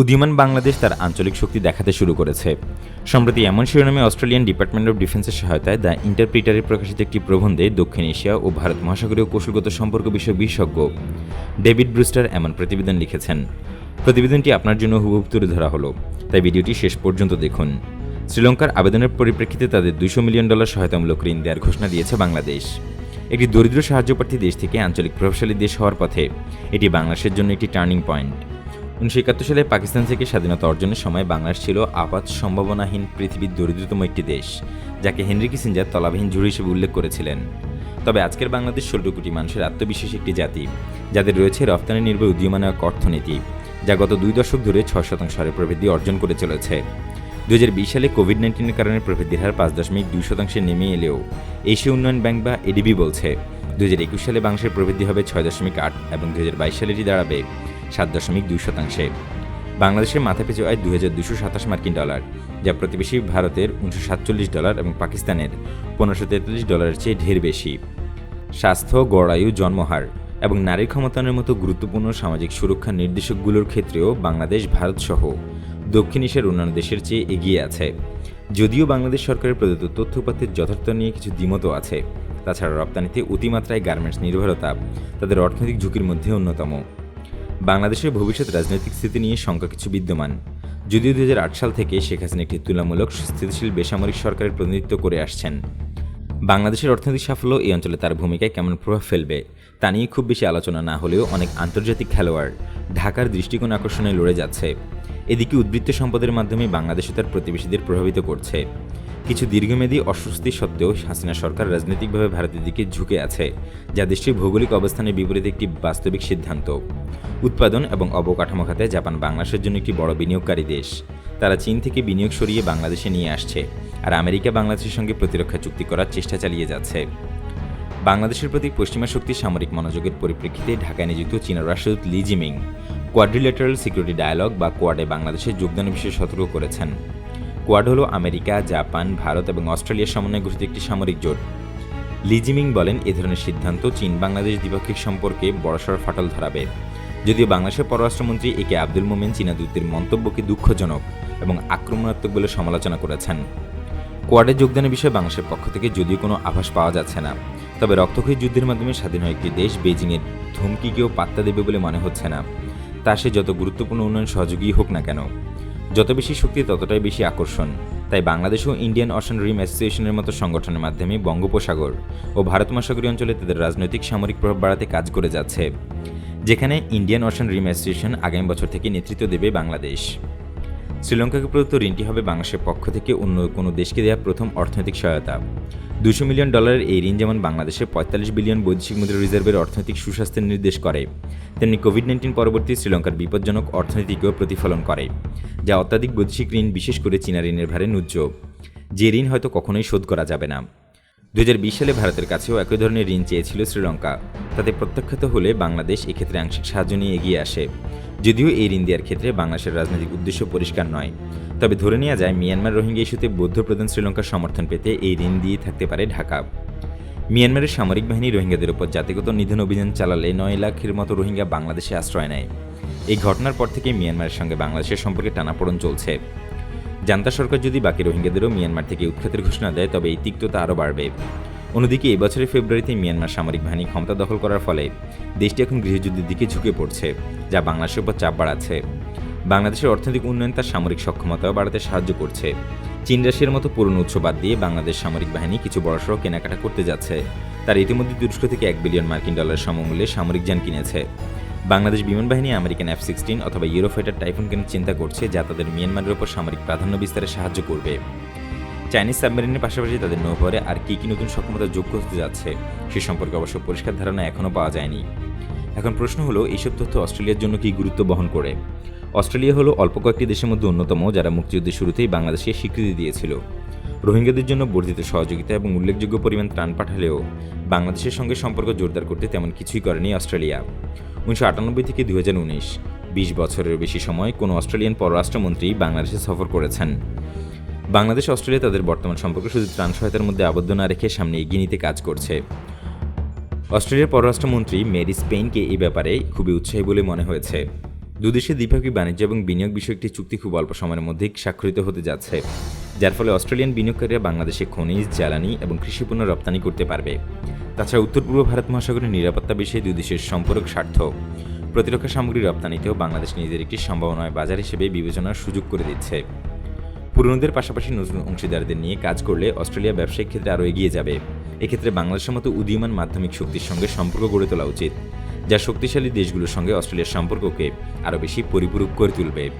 উদীয়মান বাংলাদেশ তার আঞ্চলিক শক্তি দেখাতে শুরু করেছে। সম্প্রতি এমন শিরোনামে অস্ট্রেলিয়ান ডিপার্টমেন্ট অফ ডিফেন্সের সহায়তায় দ্য ইন্টারপ্রিটারে প্রকাশিত একটি প্রবন্ধে দক্ষিণ এশিয়া ও ভারত মহাসাগরীয় কৌশলগত সম্পর্ক বিষয়ক বিশেষজ্ঞ ডেভিড ব্রুস্টার এমন প্রতিবেদন লিখেছেন। প্রতিবেদনটি আপনার জন্য হুবহু তুলে ধরা হলো। তাই ভিডিওটি শেষ পর্যন্ত দেখুন। শ্রীলঙ্কার আবেদনের পরিপ্রেক্ষিতে তাদের দুশো মিলিয়ন ডলার সহায়তামূলক ঋণ দেওয়ার ঘোষণা দিয়েছে বাংলাদেশ। একটি দরিদ্র সাহায্যপ্রার্থী দেশ থেকে আঞ্চলিক প্রভাবশালী দেশ হওয়ার পথে এটি বাংলাদেশের জন্য একটি টার্নিং পয়েন্ট। উনিশশো একাত্তর সালে পাকিস্তান থেকে স্বাধীনতা অর্জনের সময় বাংলাদেশ ছিল আপাত সম্ভাবনাহীন পৃথিবীর দরিদ্রতম একটি দেশ, যাকে হেনরি কিসিঞ্জার তলাবিহীন ঝুড়ি হিসেবে উল্লেখ করেছিলেন। তবে আজকের বাংলাদেশ ষোলো কোটি মানুষের আত্মবিশ্বাসী একটি জাতি, যাদের রয়েছে রপ্তানি নির্ভর উদীয়মান এক অর্থনীতি, যা গত দুই দশক ধরে ছয় শতাংশ হারে প্রবৃদ্ধি অর্জন করে চলেছে। দু হাজার বিশ সালে কোভিড নাইন্টিনের কারণে প্রবৃদ্ধির হার পাঁচ দশমিক দুই শতাংশে নেমে এলেও এশীয় উন্নয়ন ব্যাংক বা এডিবি বলছে দু হাজার একুশ সালে বাংলাদেশের প্রবৃদ্ধি হবে ছয় দশমিক আট এবং দু সালে এটি দাঁড়াবে। সাত দশমিক দুই শতাংশে। বাংলাদেশের মাথাপিছু আয় দু হাজার দুশো সাতাশ মার্কিন ডলার, যা প্রতিবেশী ভারতের উনিশশো সাতচল্লিশ ডলার এবং পাকিস্তানের পনেরোশো তেতাল্লিশ ডলারের চেয়ে ঢের বেশি। স্বাস্থ্য, গড়ায়ু, জন্মহার এবং নারী ক্ষমতায়নের মতো গুরুত্বপূর্ণ সামাজিক সুরক্ষা নির্দেশকগুলোর ক্ষেত্রেও বাংলাদেশ ভারতসহ দক্ষিণ এশিয়ার অন্যান্য দেশের চেয়ে এগিয়ে আছে। যদিও বাংলাদেশ সরকারের প্রদত্ত তথ্যপাতের যথার্থ নিয়ে কিছু দ্বিমতও আছে, তাছাড়া রপ্তানিতে অতিমাত্রায় গার্মেন্টস নির্ভরতা তাদের অর্থনৈতিক ঝুঁকির মধ্যে অন্যতম। বাংলাদেশের ভবিষ্যৎ রাজনৈতিক স্থিতি নিয়ে শঙ্কা কিছু বিদ্যমান। যদিও দু হাজার আট সাল থেকে শেখ হাসিনা একটি তুলনামূলক স্থিতিশীল বেসামরিক সরকারের প্রতিনিধিত্ব করে আসছেন। বাংলাদেশের অর্থনৈতিক সাফল্য এই অঞ্চলে তার ভূমিকায় কেমন প্রভাব ফেলবে, তা নিয়ে খুব বেশি আলোচনা না হলেও অনেক আন্তর্জাতিক খেলোয়াড় ঢাকার দৃষ্টিকোণ আকর্ষণে লড়ে যাচ্ছে। এদিকে উদ্বৃত্ত সম্পদের মাধ্যমে বাংলাদেশে তার প্রতিবেশীদের প্রভাবিত করছে। কিছু দীর্ঘমেয়াদী অস্বস্তি সত্ত্বেও হাসিনা সরকার রাজনৈতিকভাবে ভারতের দিকে ঝুঁকে আছে, যা দেশটির ভৌগোলিক অবস্থানের বিপরীতে একটি বাস্তবিক সিদ্ধান্ত। উৎপাদন এবং অবকাঠামো খাতে জাপান বাংলাদেশের জন্য একটি বড় বিনিয়োগকারী দেশ। তারা চীন থেকে বিনিয়োগ সরিয়ে বাংলাদেশে নিয়ে আসছে আর আমেরিকা বাংলাদেশের সঙ্গে প্রতিরক্ষা চুক্তি করার চেষ্টা চালিয়ে যাচ্ছে। বাংলাদেশের প্রতি পশ্চিমা শক্তির সামরিক মনোযোগের পরিপ্রেক্ষিতে ঢাকায় নিযুক্ত চীনা রাষ্ট্রদূত Li Jiming quadrilateral security dialogue বা কোয়াডে বাংলাদেশের যোগদানের বিষয়ে সতর্ক করেছেন। কোয়াড হল আমেরিকা, জাপান, ভারত এবং অস্ট্রেলিয়ার সমন্বয়ে গঠিত একটি সামরিক জোট। লিজিমিং বলেন, এ ধরনের সিদ্ধান্ত চীন বাংলাদেশ দ্বিপাক্ষিক সম্পর্কে বড়সড় ফাটল ধরাবে। যদিও বাংলাদেশের পররাষ্ট্রমন্ত্রী এ কে আব্দুল মোমেন চীনা দূতের মন্তব্যকে দুঃখজনক এবং আক্রমণাত্মক বলে সমালোচনা করেছেন। কোয়াডে যোগদানের বিষয়ে বাংলাদেশের পক্ষ থেকে যদিও কোনো আভাস পাওয়া যাচ্ছে না, তবে রক্তক্ষয়ী যুদ্ধের মাধ্যমে স্বাধীন হয় একটি দেশ বেজিংয়ের ধমকিকেও পাত্তা দেবে বলে মনে হচ্ছে না। তা সে যত গুরুত্বপূর্ণ উন্নয়ন সহযোগী হোক না কেন। যত বেশি শক্তি, ততটাই বেশি আকর্ষণ। তাই বাংলাদেশ ও ইন্ডিয়ান অশান রিম অ্যাসোসিয়েশনের মতো সংগঠনের মাধ্যমে বঙ্গোপসাগর ও ভারত মহাসাগরীয় অঞ্চলে তাদের রাজনৈতিক সামরিক প্রভাব বাড়াতে কাজ করে যাচ্ছে, যেখানে ইন্ডিয়ান অশান রিম অ্যাসোসিয়েশন আগামী বছর থেকে নেতৃত্ব দেবে বাংলাদেশ। শ্রীলঙ্কাকে প্রদত্ত ঋণটি হবে বাংলাদেশের পক্ষ থেকে অন্য কোনো দেশকে দেওয়া প্রথম অর্থনৈতিক সহায়তা। দুশো মিলিয়ন ডলারের এই ঋণ যেমন বাংলাদেশের পঁয়তাল্লিশ বিলিয়ন বৈদেশিক মুদ্রা রিজার্ভের অর্থনৈতিক সুস্বাস্থ্যের নির্দেশ করে, তেমনি কোভিড নাইন্টিন পরবর্তী শ্রীলঙ্কার বিপজ্জনক অর্থনীতিকেও প্রতিফলন করে, যা অত্যাধিক বৈদেশিক ঋণ, বিশেষ করে চীনা ঋণের ভারে নুজ্জ যে ঋণ হয়তো কখনোই শোধ করা যাবে না। দুই হাজার বিশ সালে ভারতের কাছেও একই ধরনের ঋণ চেয়েছিল শ্রীলঙ্কা। তাতে প্রত্যাখ্যাত হলে বাংলাদেশ এক্ষেত্রে আংশিক সাহায্য নিয়ে এগিয়ে আসে। যদিও ঋণ দেওয়ার ক্ষেত্রে বাংলাদেশের রাজনৈতিক উদ্দেশ্য পরিষ্কার নয়। তবে ধরে নেওয়া যায়, মিয়ানমার রোহিঙ্গা ইস্যুতে বৌদ্ধ প্রধান শ্রীলঙ্কার সমর্থন পেতে এই ঋণ দিয়ে থাকতে পারে ঢাকা। মিয়ানমারের সামরিক বাহিনী রোহিঙ্গাদের উপর জাতিগত নিধন অভিযান চালালে নয় লাখের মতো রোহিঙ্গা বাংলাদেশে আশ্রয় নেয়। এই ঘটনার পর থেকে মিয়ানমারের সঙ্গে বাংলাদেশের সম্পর্কে টানাপোড়ন চলছে। জান্তা সরকার যদি বাকি রোহিঙ্গাদেরও মিয়ানমার থেকে উৎখাতের ঘোষণা দেয়, তবে এই তিক্ততা আরও বাড়বে। অন্যদিকে এবছরের ফেব্রুয়ারিতে মিয়ানমার সামরিক বাহিনী ক্ষমতা দখল করার ফলে দেশটি এখন গৃহযুদ্ধের দিকে ঝুঁকে পড়ছে, যা বাংলাদেশের উপর চাপ বাড়াচ্ছে। বাংলাদেশের অর্থনৈতিক উন্নয়ন তার সামরিক সক্ষমতাও বাড়াতে সাহায্য করছে। চীন রাশিয়ার মতো পুরনো উৎস বাদ দিয়ে বাংলাদেশ সামরিক বাহিনী কিছু বড়সড় কেনাকাটা করতে যাচ্ছে। তার ইতিমধ্যে তুরস্ক থেকে এক বিলিয়ন মার্কিন ডলার সমমূল্যে সামরিক যান কিনেছে। বাংলাদেশ বিমান বাহিনী আমেরিকান এফ সিক্সটিন অথবা ইউরোফাইটার টাইফুন কেনার চিন্তা করছে, যা তাদের মিয়ানমারের ওপর সামরিক প্রাধান্য বিস্তারে সাহায্য করবে। চাইনিজ সাবমেরিনের পাশাপাশি তাদের নৌবহরে আর কী কী নতুন সক্ষমতা যোগ করতে যাচ্ছে, সে সম্পর্কে অবশ্য পরিষ্কার ধারণা এখনও পাওয়া যায়নি। এখন প্রশ্ন হলো, এইসব তথ্য অস্ট্রেলিয়ার জন্য কি গুরুত্ব বহন করে? অস্ট্রেলিয়া হলো অল্প কয়েকটি দেশের মধ্যে অন্যতম, যারা মুক্তিযুদ্ধের শুরুতেই বাংলাদেশকে স্বীকৃতি দিয়েছিল। রোহিঙ্গাদের জন্য বর্ধিত সহযোগিতা এবং উল্লেখযোগ্য পরিমাণ ত্রাণ পাঠালেও বাংলাদেশের সঙ্গে সম্পর্ক জোরদার করতে তেমন কিছুই করেনি অস্ট্রেলিয়া। উনিশশো আটানব্বই থেকে দু হাজার উনিশ, বিশ বছরের বেশি সময় কোনো অস্ট্রেলিয়ান পররাষ্ট্রমন্ত্রী বাংলাদেশে সফর করেছেন। বাংলাদেশ, অস্ট্রেলিয়া তাদের বর্তমান সম্পর্ক শুধু ত্রাণ সহায়তার মধ্যে আবদ্ধ না রেখে সামনে এগিয়ে নিতে কাজ করছে। অস্ট্রেলিয়ার পররাষ্ট্রমন্ত্রী মেরি স্পেনকে এই ব্যাপারে খুবই উৎসাহী বলে মনে হয়েছে। দুদেশের দ্বিপাক্ষিক বাণিজ্য এবং বিনিয়োগ বিষয়ে একটি চুক্তি খুব অল্প সময়ের মধ্যেই স্বাক্ষরিত হতে যাচ্ছে, যার ফলে অস্ট্রেলিয়ান বিনিয়োগকারীরা বাংলাদেশে খনিজ, জ্বালানি এবং কৃষিপণ্য রপ্তানি করতে পারবে। তাছাড়া উত্তর পূর্ব ভারত মহাসাগরের নিরাপত্তা বিষয়ে দুই দেশের সম্পর্ক স্বার্থ প্রতিরক্ষা সামগ্রী রপ্তানিতেও বাংলাদেশ নিজের একটি সম্ভাবনায় বাজার হিসেবে বিবেচনার সুযোগ করে দিচ্ছে। পুরনোদের পাশাপাশি নতুন অংশীদারদের নিয়ে কাজ করলে অস্ট্রেলিয়া ব্যবসায়িক ক্ষেত্রে আরও এগিয়ে যাবে। এক্ষেত্রে বাংলাদেশের মতো উদীয়মান মাধ্যমিক শক্তির সঙ্গে সম্পর্ক গড়ে তোলা উচিত, যা শক্তিশালী দেশগুলোর সঙ্গে অস্ট্রেলিয়ার সম্পর্ককে আরও বেশি পরিপূরক করে তুলবে।